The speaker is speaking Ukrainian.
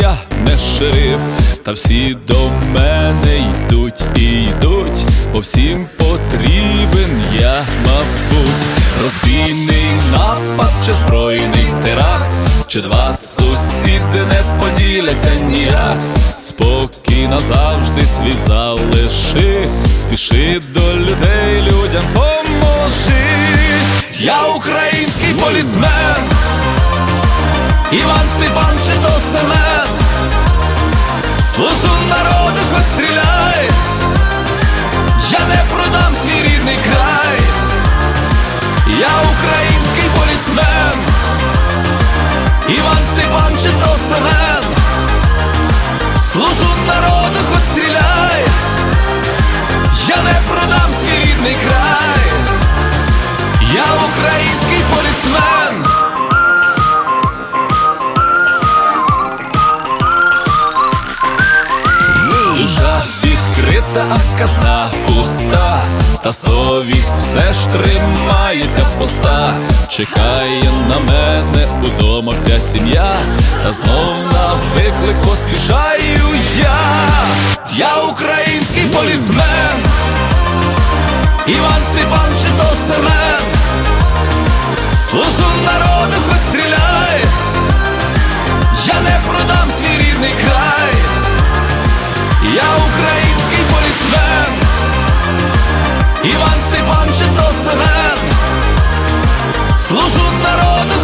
я не шериф, та всі до мене йдуть і йдуть, бо всім потрібен я, мабуть, розбійний напад чи збройний теракт, чи два сусіди не поділяться ніяк. Спокійно завжди свій залиши, спіши до людей, людям поможи. Я український полісмен. Іван Степан чи то Семен Служу народу, хоч стріляй. Я не продам свій рідний край. Я український поліцмен Іван Степан чи то Служу народу, хоч стріляй. Я не продам свій рідний край. Я український відкрита, а казна пуста, та совість все ж тримається поста. Чекає на мене удома вся сім'я, та знов на виклик поспішаю я. Я український полісмен, Іван Степан чи то Семен. Служу народу, хоч стріляй, я не продам свій рідний край. Я Іван Степан чи то Семен служу народу.